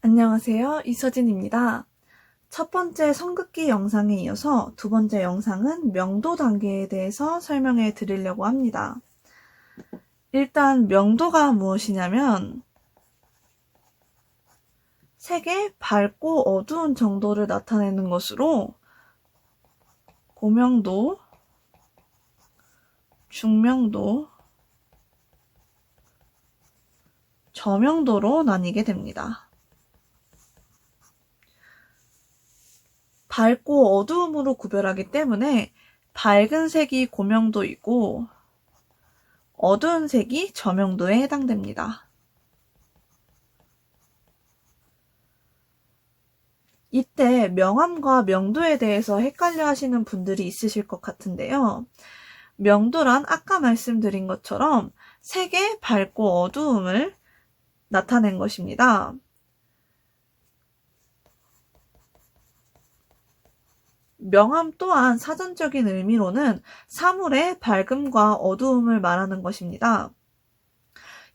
안녕하세요. 이서진입니다. 첫 번째 성극기 영상에 이어서 두 번째 영상은 명도 단계에 대해서 설명해 드리려고 합니다. 일단 명도가 무엇이냐면 색의 밝고 어두운 정도를 나타내는 것으로 고명도, 중명도, 저명도로 나뉘게 됩니다. 밝고 어두움으로 구별하기 때문에 밝은 색이 고명도이고 어두운 색이 저명도에 해당됩니다. 이때 명암과 명도에 대해서 헷갈려 하시는 분들이 있으실 것 같은데요. 명도란 아까 말씀드린 것처럼 색의 밝고 어두움을 나타낸 것입니다. 명암 또한 사전적인 의미로는 사물의 밝음과 어두움을 말하는 것입니다.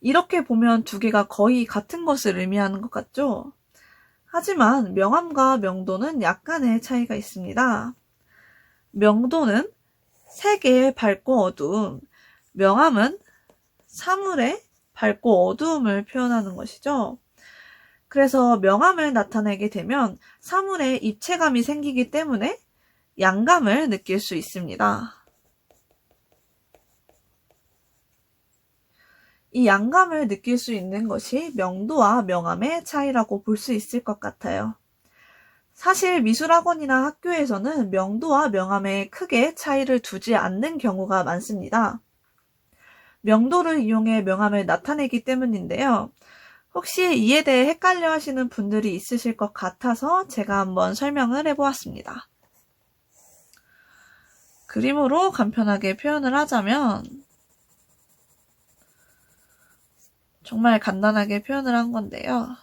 이렇게 보면 두 개가 거의 같은 것을 의미하는 것 같죠? 하지만 명암과 명도는 약간의 차이가 있습니다. 명도는 색의 밝고 어두움, 명암은 사물의 밝고 어두움을 표현하는 것이죠. 그래서 명암을 나타내게 되면 사물에 입체감이 생기기 때문에 양감을 느낄 수 있습니다. 이 양감을 느낄 수 있는 것이 명도와 명암의 차이라고 볼 수 있을 것 같아요. 사실 미술학원이나 학교에서는 명도와 명암에 크게 차이를 두지 않는 경우가 많습니다. 명도를 이용해 명암을 나타내기 때문인데요. 혹시 이에 대해 헷갈려 하시는 분들이 있으실 것 같아서 제가 한번 설명을 해보았습니다. 그림으로 간편하게 표현을 하자면 정말 간단하게 표현을 한 건데요.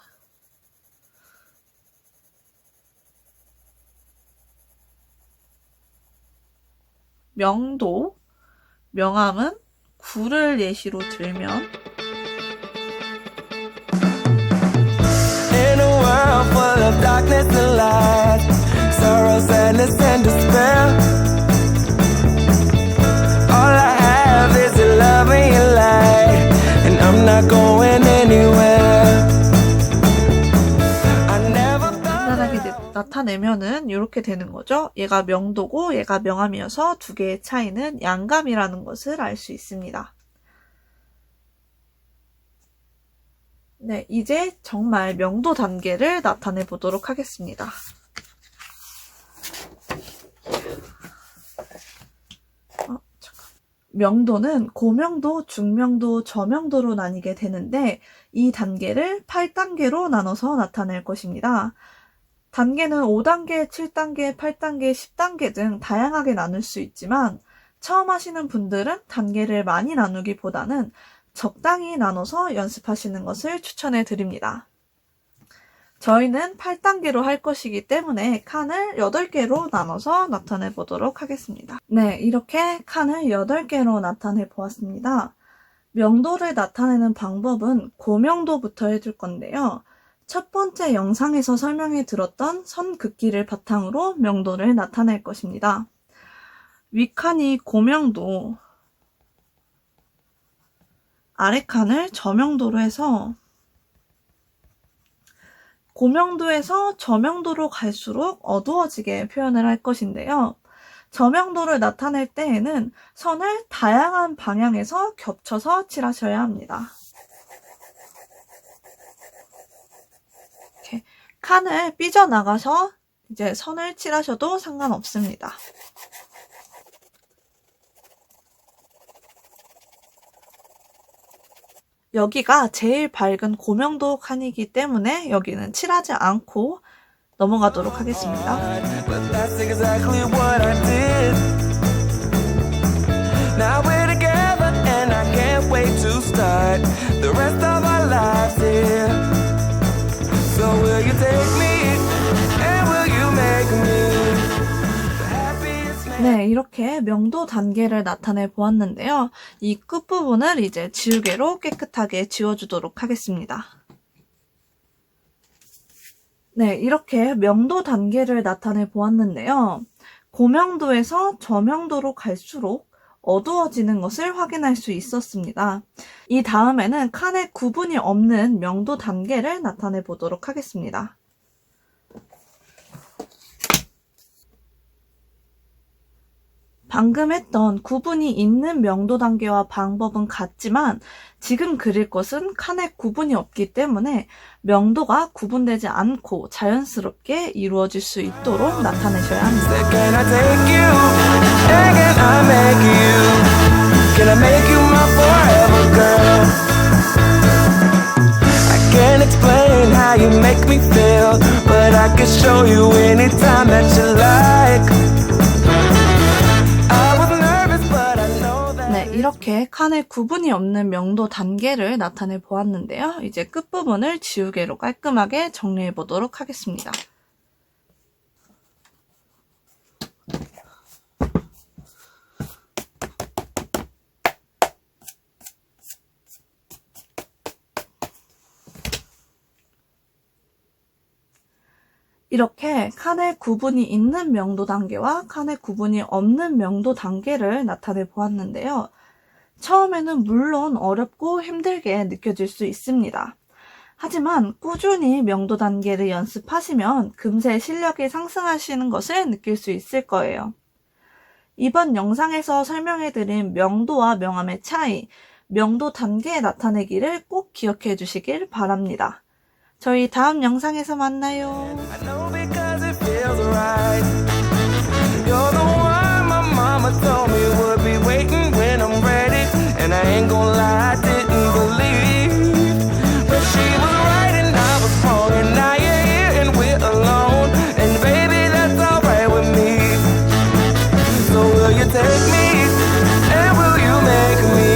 명도, 명암은 구를 예시로 들면 darkness and light, sorrow, sadness, and despair. 나- 나타내면은 이렇게 되는 거죠. 얘가 명도고 얘가 명암이어서 두 개의 차이는 양감이라는 것을 알 수 있습니다. 네, 이제 정말 명도 단계를 나타내 보도록 하겠습니다. 명도는 고명도, 중명도, 저명도로 나뉘게 되는데 이 단계를 8단계로 나눠서 나타낼 것입니다. 단계는 5단계, 7단계, 8단계, 10단계 등 다양하게 나눌 수 있지만 처음 하시는 분들은 단계를 많이 나누기보다는 적당히 나눠서 연습하시는 것을 추천해 드립니다. 저희는 8단계로 할 것이기 때문에 칸을 8개로 나눠서 나타내 보도록 하겠습니다. 네, 이렇게 칸을 8개로 나타내 보았습니다. 명도를 나타내는 방법은 고명도부터 해줄 건데요. 첫 번째 영상에서 설명해 들었던 선 긋기를 바탕으로 명도를 나타낼 것입니다. 윗칸이 고명도, 아래칸을 저명도로 해서 고명도에서 저명도로 갈수록 어두워지게 표현을 할 것인데요. 저명도를 나타낼 때에는 선을 다양한 방향에서 겹쳐서 칠하셔야 합니다. 이렇게 칸을 삐져나가서 이제 선을 칠하셔도 상관없습니다. 여기가 제일 밝은 고명도 칸이기 때문에 여기는 칠하지 않고 넘어가도록 하겠습니다. 이렇게 명도 단계를 나타내 보았는데요. 이 끝부분을 이제 지우개로 깨끗하게 지워주도록 하겠습니다. 네, 이렇게 명도 단계를 나타내 보았는데요. 고명도에서 저명도로 갈수록 어두워지는 것을 확인할 수 있었습니다. 이 다음에는 칸의 구분이 없는 명도 단계를 나타내 보도록 하겠습니다. 방금 했던 구분이 있는 명도 단계와 방법은 같지만 지금 그릴 것은 칸에 구분이 없기 때문에 명도가 구분되지 않고 자연스럽게 이루어질 수 있도록 나타내셔야 합니다. 이렇게 칸에 구분이 없는 명도 단계를 나타내 보았는데요. 이제 끝부분을 지우개로 깔끔하게 정리해 보도록 하겠습니다. 이렇게 칸에 구분이 있는 명도 단계와 칸에 구분이 없는 명도 단계를 나타내 보았는데요. 처음에는 물론 어렵고 힘들게 느껴질 수 있습니다. 하지만 꾸준히 명도 단계를 연습하시면 금세 실력이 상승하시는 것을 느낄 수 있을 거예요. 이번 영상에서 설명해드린 명도와 명암의 차이, 명도 단계 나타내기를 꼭 기억해 주시길 바랍니다. 저희 다음 영상에서 만나요. I know you take me? And will you make me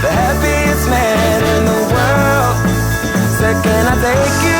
the happiest man in the world? Said, can I take you?